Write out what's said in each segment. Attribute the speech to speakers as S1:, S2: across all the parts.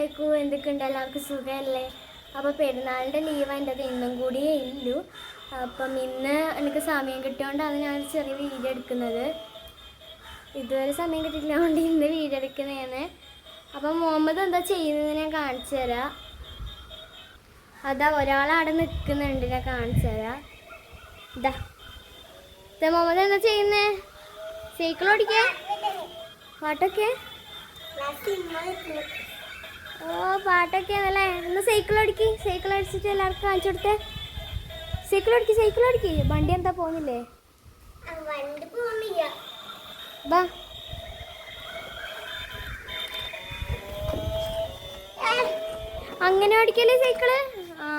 S1: അസ്സലാമലൈക്കും. എന്തൊക്കെയുണ്ട്? എല്ലാവർക്കും സുഖമല്ലേ? അപ്പോൾ പെരുന്നാളിന്റെ ലീവ് എന്റെ അത് ഇന്നും കൂടിയേ ഇല്ലു അപ്പം ഇന്ന് എനിക്ക് സമയം കിട്ടിയോണ്ടാണ് ഞാൻ ചെറിയ വീഡിയോ എടുക്കുന്നത്. ഇതുവരെ സമയം കിട്ടിയിട്ടില്ല ഇന്ന് വീഡിയോ എടുക്കുന്നതാണ്. അപ്പം മുഹമ്മദ് എന്താ ചെയ്യുന്നത് ഞാൻ കാണിച്ചു തരാം. അതാ ഒരാളവിടെ നിൽക്കുന്നുണ്ട്. ഞാൻ കാണിച്ചു തരാം. ഇതാ. ഇതാ മുഹമ്മദ് എന്താ ചെയ്യുന്നേ? സൈക്കിൾ ഓടിക്കേ? പാട്ടൊക്കെ ഓ പാട്ടൊക്കെ ആണല്ലേ ഒന്ന് സൈക്കിൾ ഓടിക്ക് സൈക്കിൾ അടിച്ചിട്ട് എല്ലാവർക്കും കാണിച്ചു കൊടുത്തേ. സൈക്കിൾ ഓടിക്ക് സൈക്കിൾ ഓടിക്ക്. വണ്ടി എന്താ പോകുന്നില്ലേ?
S2: വണ്ടി പോകുന്നില്ല.
S1: ബാ. അങ്ങനെ ഓടിക്കല്ലേ സൈക്കിൾ ആ.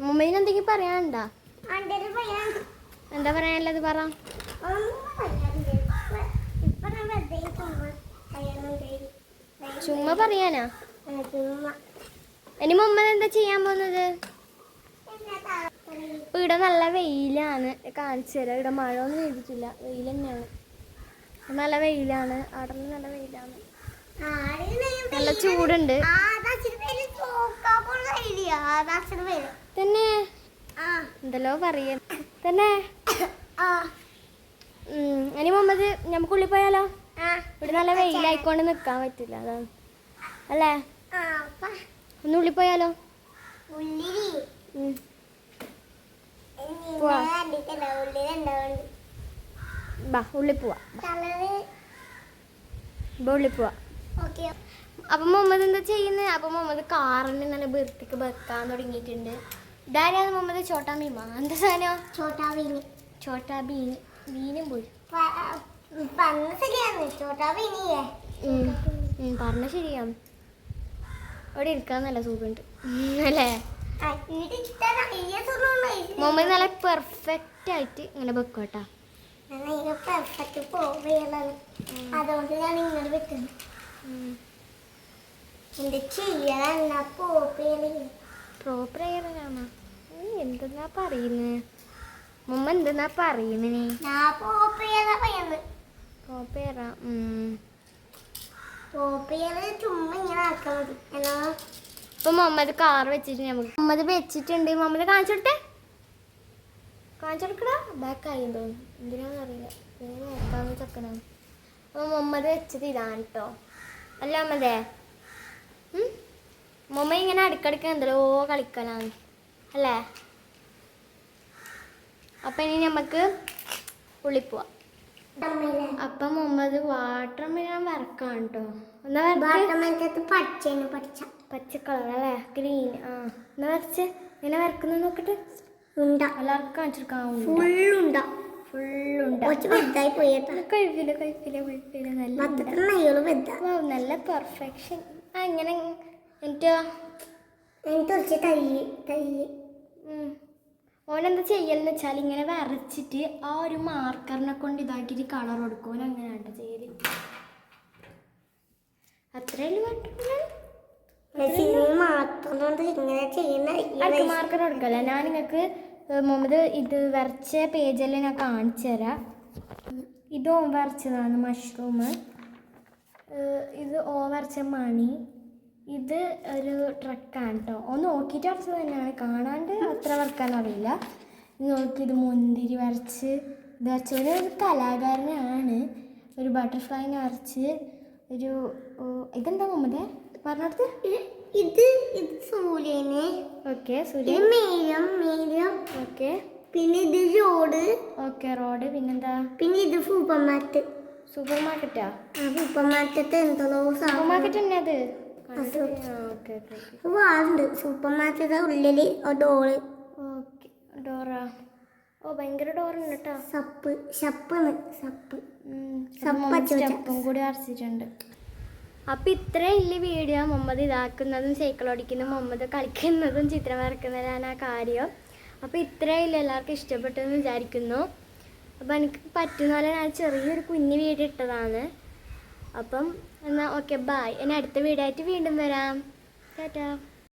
S1: മുമ്പിന് പറയാനുണ്ടോ? എന്താ പറയാനുള്ളത് പറ.
S2: ചുമ്മാ
S1: പറയാനാ? ഇനി മുമ്പ് എന്താ ചെയ്യാൻ പോകുന്നത്? ഇവിടെ നല്ല വെയിലാണ്. കാണിച്ചു തരാം. ഇവിടെ മഴ ഒന്നും പെയ്തിട്ടില്ല. വെയിൽ തന്നെയാണ്. നല്ല വെയിലാണ്. അവിടെ നല്ല വെയിലാണ്. നല്ല ചൂടുണ്ട്. തന്നെ? എന്തല്ലോ പറയാ. തന്നെ. ഇനി മുമ്പത് നമുക്ക് ഉള്ളിൽ പോയാലോ? ഇവിടെ നല്ല വെയിലായിക്കൊണ്ട് നിക്കാൻ പറ്റില്ല അതാണ്. അല്ലേ? ഒന്ന് ഉള്ളിൽ പോയാലോ. ബാ ഉള്ളിൽ പോവാ. ഉള്ളിൽ പോവാ. അപ്പൊ മുഹമ്മദ് എന്താ ചെയ്യുന്നത് അപ്പൊ മുഹമ്മദ് കാറിന് നല്ല വൃത്തിക്ക് വെക്കാൻ തുടങ്ങിയിട്ടുണ്ട്. ഇതാരാണ് മുഹമ്മദ് ചോട്ടാ മീമ എന്താ സാധനം?
S2: ചോട്ടാ വീനി
S1: ചോട്ടാ മീൻ മീനും പോയി.
S2: പറഞ്ഞ ശരിയാണ് ചോട്ടാ.
S1: ഉം, പറഞ്ഞ ശരിയാണ് അവിടെ ഇരിക്കാൻ നല്ല സുഖമുണ്ട്? അല്ലേ മുഹമ്മദ് നല്ല പെർഫെക്റ്റ് ആയിട്ട് ഇങ്ങനെ വെക്കോട്ടാ കേട്ടാ.
S2: പെർഫെക്റ്റ് പോവുകയാണ്. അതുകൊണ്ട് ഞാൻ ഇങ്ങനെ എന്റെ
S1: പ്രോപ്പർ ആയിട്ടാണ് എന്തെന്നാ? പറയുന്നത് മുമ്പ് എന്തെന്നാ പറയുന്നത്
S2: ഞാൻ പോവുകയാണ് പറയുന്നത്. മതി. എന്നാ?
S1: ഇപ്പൊ മുഹമ്മദ് കാർ വെച്ചിട്ട് നമുക്ക് മുഹമ്മദ് വെച്ചിട്ടുണ്ട്. മുഹമ്മദ് കാണിച്ചു കൊടുത്തേ. കാണിച്ചു കൊടുക്കടാ. ബാക്ക് ആയി തോന്നുന്നു. എന്തിനാന്ന് അറിയില്ല. നോക്കാന്ന് ചക്കനാണ് അപ്പൊ മുഹമ്മദ് വെച്ചത് ഇതാണ് കേട്ടോ അല്ല മുഹമ്മദേ ഉം? മുഹമ്മ ഇങ്ങനെ അടുക്കടുക്ക എന്തല്ലോ കളിക്കലാണ്. അല്ലേ? അപ്പൊ ഇനി നമുക്ക്
S2: ഉള്ളിപ്പോവാം.
S1: അപ്പം മുഹമ്മദ് വാട്ടർ ഞാൻ വരക്കാം കേട്ടോ
S2: പച്ച.
S1: പച്ച കളർ അല്ലേ? ഗ്രീൻ ആ. എന്നാ വരച്ച് ഇങ്ങനെ വരക്കുന്ന നോക്കട്ടെ?
S2: ഉണ്ട.
S1: എല്ലാവർക്കും കാണിച്ചെടുക്കാം
S2: ഫുള്ളുണ്ട.
S1: നല്ല പെർഫെക്ഷൻ ആ ഇങ്ങനെ എന്നിട്ടോ?
S2: എനിക്ക് കുറച്ച് തൈ
S1: ഉം. ഓനെന്താ ചെയ്യലെന്ന് വെച്ചാൽ ഇങ്ങനെ വരച്ചിട്ട് ആ ഒരു മാർക്കറിനെ കൊണ്ട് ഇതാക്കിയിട്ട് കളർ കൊടുക്കും. ഓൻ അങ്ങനെയാണ് ചെയ്യൽ. അത്രയല്ല മാർക്കർ കൊടുക്കല്ല? ഞാൻ നിങ്ങൾക്ക് മുമ്പ് ഇത് വരച്ച പേജെല്ലാം ഞാൻ കാണിച്ചു തരാം. ഇത് ഓൻ വരച്ചതാണ് മഷ്റൂം ഇത് ഓ വരച്ച മണി. ഇത് ഒരു ട്രക്കാണ് കേട്ടോ ഒന്ന് നോക്കിയിട്ട് വരച്ചത് തന്നെയാണ്. കാണാണ്ട് അത്ര വരക്കാൻ അറിയില്ല. ഇത് നോക്കി ഇത് മുന്തിരി വരച്ച് ഇത് വരച്ച്. ഒരു കലാകാരനാണ്. ഒരു ബട്ടർഫ്ലൈനെ വരച്ച് ഒരു ഇതെന്താ മുമ്പേ പറഞ്ഞത്
S2: ഇത് ഇത് സൂര്യന്.
S1: ഓക്കെ സൂര്യൻ.
S2: മേലും മേലും.
S1: ഓക്കെ
S2: പിന്നെ ഇത് റോഡ്
S1: ഓക്കെ റോഡ് പിന്നെന്താ?
S2: പിന്നെ ഇത് സൂപ്പർ മാർക്കറ്റ്
S1: സൂപ്പർ മാർക്കറ്റാ
S2: സൂപ്പർ മാർക്കറ്റ് എന്തോ
S1: സൂപ്പർ മാർക്കറ്റ് തന്നെ അത്?
S2: വാറുണ്ട് സൂപ്പർ മാർക്കറ്റ് ഉള്ളിൽ ഡോൾ
S1: ഓക്കെ ഡോറാ ഓ ഭയങ്കര ഡോറുണ്ട് കേട്ടോ
S2: സപ്പ് സപ്പ് സപ്പും
S1: സ്റ്റെപ്പും കൂടി അരച്ചിട്ടുണ്ട് അപ്പം ഇത്രേ ഇല്ല വീഡിയോ മുഹമ്മദ് ഇതാക്കുന്നതും സൈക്കിൾ ഓടിക്കുന്നതും മുഹമ്മദ് കളിക്കുന്നതും ചിത്രം വരക്കുന്നതാണ് ആ കാര്യം. അപ്പോൾ ഇത്രേ ഇല്ല എല്ലാവർക്കും ഇഷ്ടപ്പെട്ടെന്ന് വിചാരിക്കുന്നു അപ്പോൾ എനിക്ക് പറ്റുന്ന പോലെ ഞാൻ ചെറിയൊരു കുഞ്ഞു വീഡിയോ ഇട്ടതാണ്. അപ്പം എന്നാൽ ഓക്കെ ബായ് ഇനി അടുത്ത വീഡിയോ ആയിട്ട് വീണ്ടും വരാം. ടാറ്റാ.